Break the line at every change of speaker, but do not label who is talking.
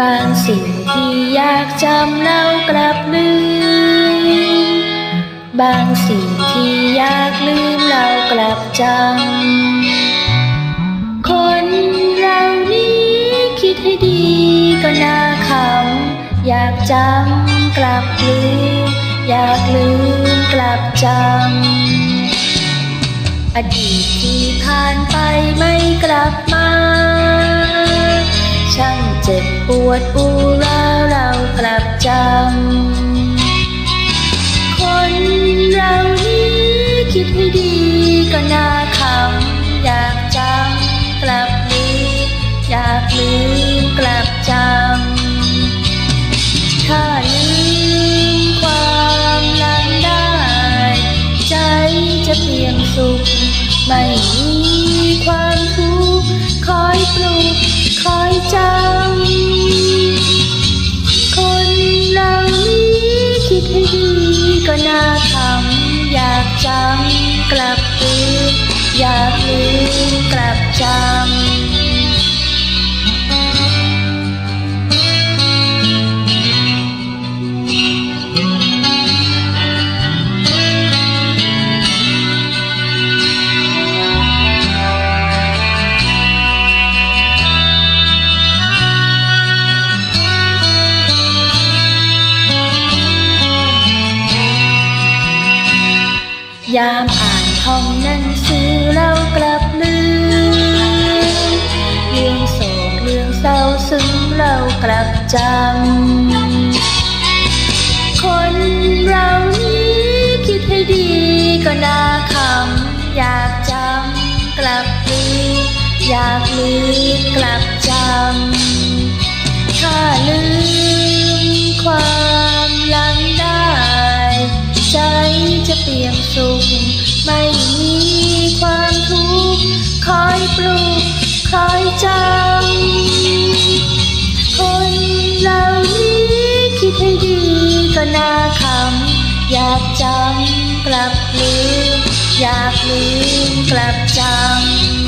บางสิ่งที่อยากจำแล้วกลับลืม บางสิ่งที่อยากลืมเรากลับจำ คนเรานี้คิดให้ดีก็น่าขำอยากจำ กลับลืมอยากลืมกลับจำอดีตที่ผ่านไปไม่กลับมา ช่างเจ็บปวดอูราเรากลับจำ เปลียงสุข ไม่มีความทุกข์คอยปลุกคอยจำคนเหล่านี้คิดให้ดีก็น่าทำอยากจำกลับลืมอยากลืมกลับจำ ยามอ่านท่องหนังสือเรากลับลืมเรื่องโศกเรื่องเศร้าซึ้งเรากลับจำ คนเรานี้คิดให้ดีก็น่าคำอยากจำกลับลืมอยากลืมกลับจำ สุข ไม่มีความทุกข์ คอยปลุก คอยจำ คนเหล่านี้คิดให้ดีก็น่าคำอยากจำกลับลืม อยากลืมกลับจำ